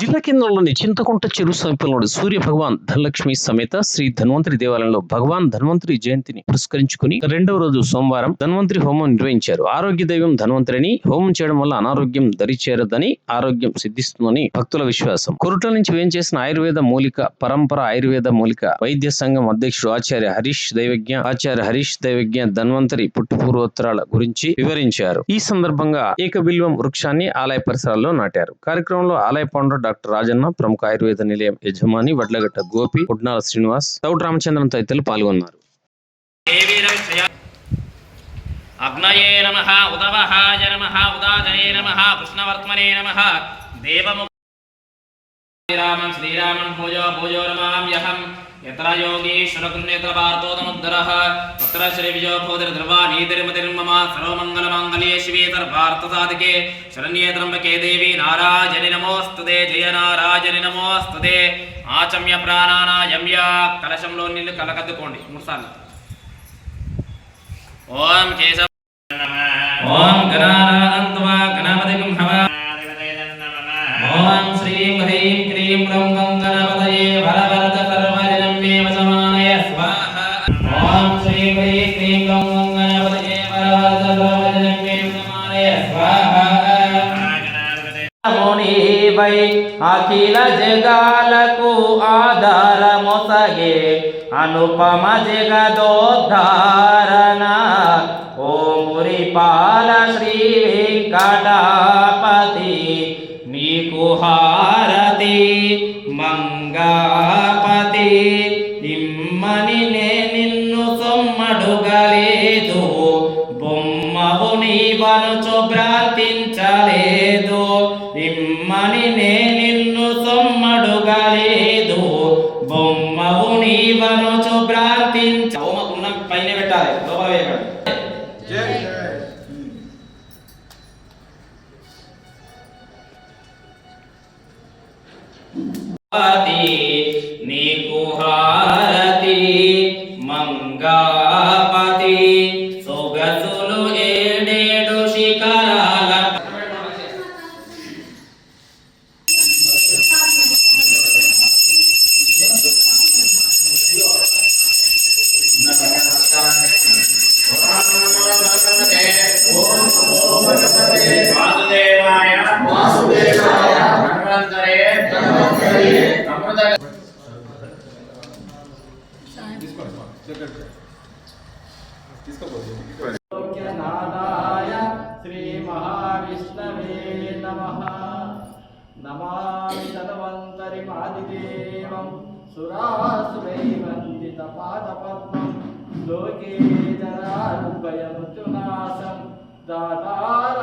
జిల్లా కేంద్రంలోని చింతకుంట చెరువు సమీపంలోని సూర్య భగవాన్ ధనలక్ష్మి సమేత శ్రీ ధన్వంతరి దేవాలయంలో భగవాన్ ధన్వంతరి జయంతిని పురస్కరించుకుని రెండవ రోజు సోమవారం ధన్వంతరి హోమం నిర్వహించారు. ఆరోగ్య దైవం ధన్వంతరిని హోమం చేయడం వల్ల అనారోగ్యం దరిచేరదని ఆరోగ్యం సిద్ధిస్తుందని భక్తుల విశ్వాసం. కొరుట నుంచి వేంచేసిన ఆయుర్వేద మూలిక పరంపర ఆయుర్వేద మూలిక వైద్య సంఘం అధ్యక్షుడు ఆచార్య హరీష్ దైవజ్ఞ ఆచార్య హరీష్ దైవజ్ఞ ధన్వంతరి పుట్టు పూర్వోత్తరాల గురించి వివరించారు. ఈ సందర్భంగా ఏకబిల్వం వృక్షాన్ని ఆలయ పరిసరాల్లో నాటారు. కార్యక్రమంలో ఆలయ పండు డాక్టర్ రాజన్న ప్రముఖ ఆయుర్వేద నిలయం యజమాని వడ్లగట్ట గోపి పుడ్నాల శ్రీనివాస్ తౌట్ రామచంద్రన్ తదితరులు పాల్గొన్నారు. అగ్నయే నమ ఉదవహాయ నమ ఉదాదయే నమ కృష్ణవర్త్మనే నమ దేవము శ్రీరామం శ్రీరామం భూజో భూజో నమామ్యహం యత్ర యోగీశ్వర పుణ్యత్ర పార్థోదముద్దరః తత్ర శ్రీ విజయ భూతిర్ ధ్రువా నీతిర్మతిర్మమ సర్వమంగళమాంగళ్యే శివే సర్వార్థసాధికే. శరణ్యే త్రంబకే దేవి నారాజని నమోస్తుతే. జయ నారాజని నమోస్తుతే. ఆచమ్య ప్రాణానాయమ్య. కలశంలో నీళ్ళు కలకద్దుకోండి. మూడు సార్లు ఓం కేశవ ఓం గణానాన్వా గణపతిం హవ ఓం శ్రీం హ్రీం క్రీం అఖిల జగాలకు ఆధారమొసగే అనుపమ జగదోద్ధారణ. ఓ మురిపాల శ్రీ వెంకటాపతి నీకు హారతి మంగాపతి ఇమ్మని నే నిన్ను సొమ్మడుగలేదు. బొమ్మవు నీవనుచు భ్రాంతించలేదు ఇమ్మని నే నిన్ను సొమ్మడుగలేదు. బొమ్మవు నీవనుచు భ్రాంతించ ఉన్న పైన పెట్టాలి లోపల వేయకండి హారతి నీకు హారతి మంగాపతి సొగసులు ఏడేడు శిఖరాల నాదాయ శ్రీ మహావిష్ణవే నమ. నమామి ధనవంతరి మాదిదేవం. సురాసురై పాదపద్మం. లోకే జనారుభయ దాదా